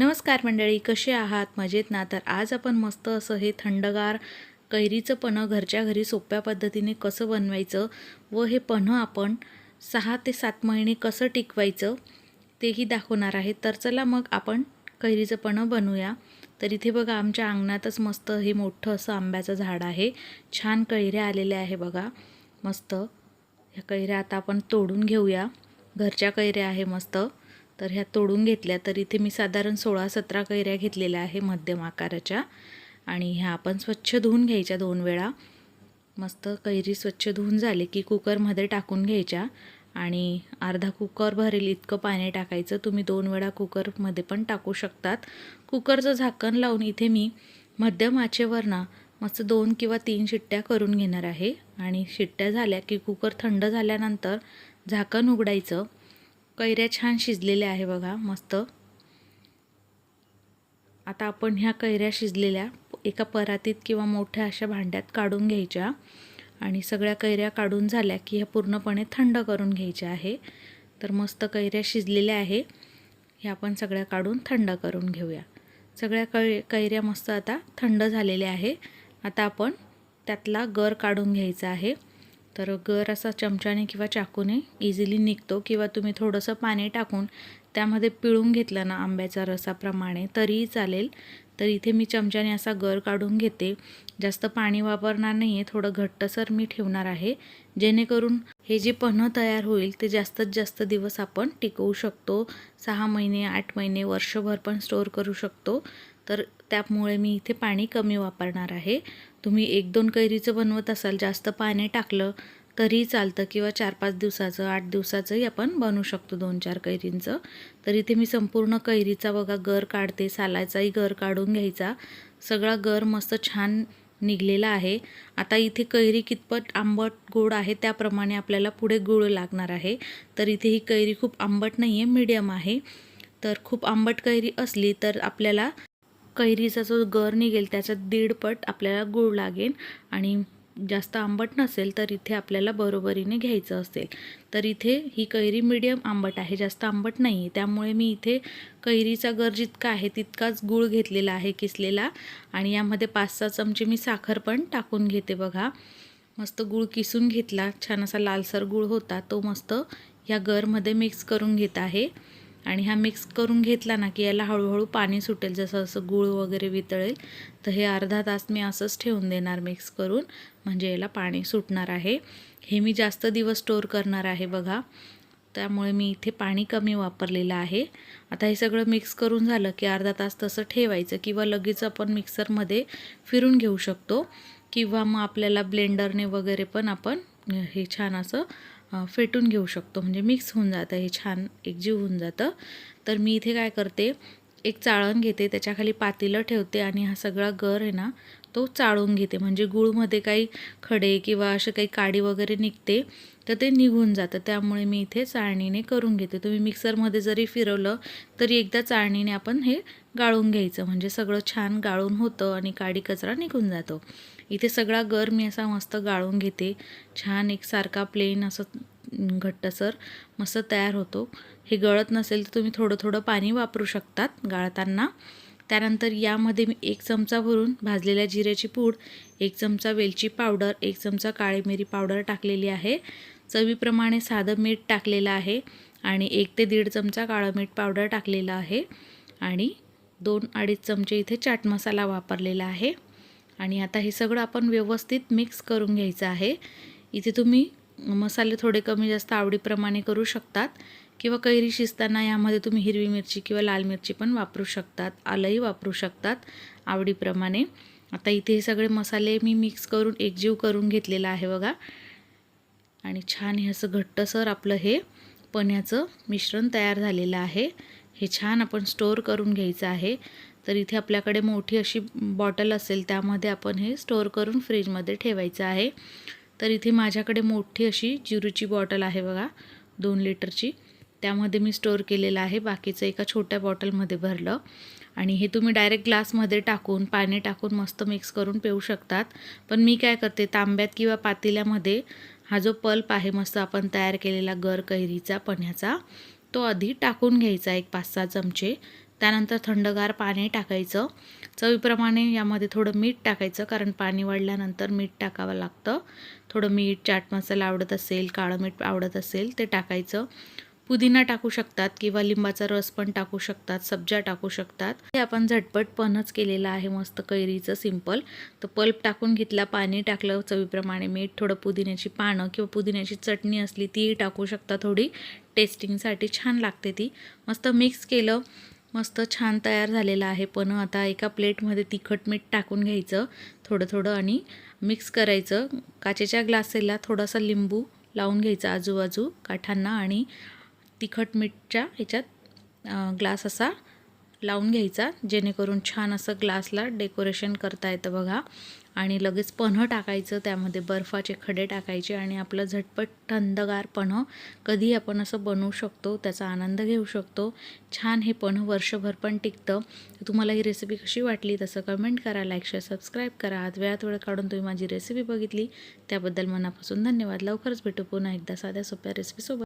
नमस्कार मंडळी कसे आहात? मजेत ना? तर आज आपण मस्त असं हे थंडगार कैरीचं पन्हं घरच्या घरी सोप्या पद्धतीने कसं बनवायचं व हे पन्हं आपण सहा ते सात महिने कसं टिकवायचं तेही दाखवणार आहे. तर चला मग आपण कैरीचं पन्हं बनवूया. तर इथे बघा आमच्या अंगणातच मस्त हे मोठं असं आंब्याचं झाड आहे. छान कैऱ्या आलेल्या आहे बघा. मस्त. ह्या कैऱ्या आता आपण तोडून घेऊया. घरच्या कैऱ्या आहे मस्त. तर ह्या तोडून घेतल्या तर इथे मी साधारण सोळा सतरा कैऱ्या घेतलेल्या आहे मध्यम आकाराच्या. आणि ह्या आपण स्वच्छ धुवून घ्यायच्या दोन वेळा. मस्त कैरी स्वच्छ धुवून झाले की कुकरमध्ये टाकून घ्यायच्या. आणि अर्धा कुकर भरेल इतकं पाणी टाकायचं. तुम्ही दोन वेळा कुकरमध्ये पण टाकू शकतात. कुकरचं झाकण लावून इथे मी मध्यम आचेवर ना मस्त दोन किंवा तीन शिट्ट्या करून घेणार आहे. आणि शिट्ट्या झाल्या की कुकर थंड झाल्यानंतर झाकण उघडायचं. कैऱ्या छान शिजलेल्या आहे बघा मस्त. आता आपण ह्या कैऱ्या शिजलेल्या एका परातीत किंवा मोठ्या अशा भांड्यात काढून घ्यायच्या आणि सगळ्या कैऱ्या काढून झाल्या की ह्या पूर्णपणे थंड करून घ्यायच्या आहे. तर मस्त कैऱ्या शिजलेल्या आहे. ह्या आपण सगळ्या काढून थंड करून घेऊया. सगळ्या कै कैऱ्या मस्त आता थंड झालेल्या आहे. आता आपण त्यातला गर काढून घ्यायचा आहे. तर गर असा चमच्याने किंवा चाकूने इझिली निघतो किंवा तुम्ही थोडंसं पाणी टाकून त्यामध्ये पिळून घेतलं ना आंब्याच्या रसाप्रमाणे तरीही चालेल. तर इथे मी चमच्याने असा गर काढून घेते. जास्त पाणी वापरणार नाही आहे थोडं घट्टसर मी ठेवणार आहे. जेणेकरून हे जे पन्हं तयार होईल ते जास्तीत जास्त दिवस आपण टिकवू शकतो. सहा महिने आठ महिने वर्षभर पण स्टोअर करू शकतो. तर त्यामुळे मी इथे पाणी कमी वापरणार आहे. तुम्ही एक दोन कैरीचं बनवत असाल जास्त पाणी टाकलं तरी चालतं किंवा चार पाच दिवसाचं आठ दिवसाचंही आपण बनवू शकतो दोन चार कैरींचं. तर इथे मी संपूर्ण कैरीचा बघा गर काढते सालाचाही गर काढून घ्यायचा. सगळा गर मस्त छान निघलेला आहे. आता इथे कैरी कितपत आंबट गोड आहे त्याप्रमाणे आपल्याला पुढे गुळ लागणार आहे. तर इथे ही कैरी खूप आंबट नाही आहे मीडियम आहे. तर खूप आंबट कैरी असली तर आपल्याला कैरीचा जो गर निघेल त्याचा दीडपट आपल्याला गूळ लागेल. आणि जास्त आंबट नसेल तर इथे आपल्याला बरोबरीने घ्यायचं असेल. तर इथे ही कैरी मीडियम आंबट आहे जास्त आंबट नाही आहे त्यामुळे मी इथे कैरीचा गर जितका आहे तितकाच गूळ घेतलेला आहे किसलेला. आणि यामध्ये पाच सहा चमचे मी साखर पण टाकून घेते बघा. मस्त गूळ किसून घेतला. छान असा लालसर गूळ होता. तो मस्त ह्या गरमध्ये मिक्स करून घेत आहे. आणि हा मिक्स करून घेतला ना की याला हळूहळू पाणी सुटेल. जसं असं गूळ वगैरे वितळेल तर हे अर्धा तास मी असंच ठेवून देणार मिक्स करून. म्हणजे याला पाणी सुटणार आहे. हे मी जास्त दिवस स्टोअर करणार आहे बघा. त्यामुळे मी इथे पाणी कमी वापरलेलं आहे. आता हे सगळं मिक्स करून झालं की अर्धा तास तसं ठेवायचं किंवा लगेच आपण मिक्सरमध्ये फिरून घेऊ शकतो. किंवा मग आपल्याला ब्लेंडरने वगैरे पण आपण हे छान असं फेटून घेऊ शकतो. म्हणजे मिक्स होऊन जातं हे छान एकजीव होऊन जातं. तर मी इथे काय करते एक चाळण घेते त्याच्याखाली पातेलं ठेवते आणि हा सगळा गर आहे ना तो चाळून घेते. म्हणजे गुळमध्ये काही खडे किंवा असे काही काडी वगैरे निघते तर ते निघून जातं. त्यामुळे मी इथे चाळणीने करून घेते. तुम्ही मिक्सरमध्ये जरी फिरवलं तरी एकदा चाळणीने आपण हे गाळून घ्यायचं. म्हणजे सगळं छान गाळून होतं आणि काडी कचरा निघून जातो. इथे सगळा गर मी असा मस्त गाळून घेते. छान एक सारखा प्लेन असं घट्टसर मस्त तयार होतो. हे गळत नसेल तर तुम्ही थोडं थोडं पाणी वापरू शकतात गाळताना. त्यानंतर यामध्ये मी एक चमचा भरून भाजलेल्या जिऱ्याची पूड एक चमचा वेलची पावडर एक चमचा काळी मिरी पावडर टाकलेली आहे. चवीप्रमाणे साधं मीठ टाकलेलं आहे आणि एक ते दीड चमचा काळं मीठ पावडर टाकलेलं आहे. आणि दोन अडीच चमचे इथे चाट मसाला वापरलेला आहे. आणि आता हे सगळं आपण व्यवस्थित मिक्स करून घ्यायचं आहे. इथे तुम्ही मसाले थोडे कमी जास्त आवडीप्रमाणे करू शकतात किंवा कैरी शिजताना यामध्ये तुम्ही हिरवी मिरची किंवा लाल मिरची पण वापरू शकतात आलंही वापरू शकतात आवडीप्रमाणे. आता इथे हे सगळे मसाले मी मिक्स करून एकजीव करून घेतलेला आहे बघा. आणि छान हे असं घट्टसर आपलं हे पण्याचं मिश्रण तयार झालेलं आहे. हे छान आपण स्टोअर करून घ्यायचं आहे. तर इथे आपल्याकडे मोठी अशी बॉटल असेल त्यामध्ये आपण हे स्टोअर करून फ्रीजमध्ये ठेवायचं आहे. तर इथे माझ्याकडे मोठी अशी जिरूची बॉटल आहे बघा दोन लिटरची. त्यामध्ये मी स्टोअर केलेलं आहे बाकीचं एका छोट्या बॉटलमध्ये भरलं. आणि हे तुम्ही डायरेक्ट ग्लासमध्ये टाकून पाणी टाकून मस्त मिक्स करून पिऊ शकतात. पण मी काय करते तांब्यात किंवा पातेल्यामध्ये हा जो पल्प आहे मस्त आपण तयार केलेला गर कैरीचा पण्याचा तो आधी टाकून घ्यायचा एक पाच सहा चमचे. त्यानंतर थंडगार पाणी टाकायचं. चवीप्रमाणे यामध्ये थोडं मीठ टाकायचं कारण पाणी वाढल्यानंतर मीठ टाकावं लागतं. थोडं मीठ चाट मसाला आवडत असेल काळं मीठ आवडत असेल ते टाकायचं. पुदिना टाकू शकतात किंवा लिंबाचा रस पण टाकू शकतात सब्जा टाकू शकतात. हे आपण झटपट पणच केलेलं आहे मस्त कैरीचं सिंपल. तर पल्प टाकून घेतला पाणी टाकलं चवीप्रमाणे मीठ थोडं पुदिन्याची पानं किंवा पुदिन्याची चटणी असली तीही टाकू शकता थोडी. टेस्टिंगसाठी छान लागते ती. मस्त मिक्स केलं. मस्त छान तयार झालेलं आहे. पण आता एका प्लेटमध्ये तिखट मीठ टाकून घ्यायचं. थोडं थोडं आणि मिक्स करायचं. काचेच्या ग्लासेला थोडासा लिंबू लावून घ्यायचा आजूबाजू काठांना आणि तिखट मीठच्या ह्याच्यात ग्लास असा लावून घ्यायचा जेणेकरून छान असं ग्लासला डेकोरेशन करता येतं बघा. आणि लगेच पन्हं टाकायचं त्यामध्ये बर्फाचे खडे टाकायचे आणि आपलं झटपट थंडगार पन्हं कधी आपण असं बनवू शकतो त्याचा आनंद घेऊ शकतो. छान हे पन्हं वर्षभर पण टिकतं. तुम्हाला ही रेसिपी कशी वाटली तसं कमेंट करा लाईक शेअर सबस्क्राईब करा. आज वेळात वेळ काढून तुम्ही माझी रेसिपी बघितली. त्याबद्दल मनापासून धन्यवाद. लवकरच भेटू पुन्हा एकदा साध्या सोप्या रेसिपीसोबत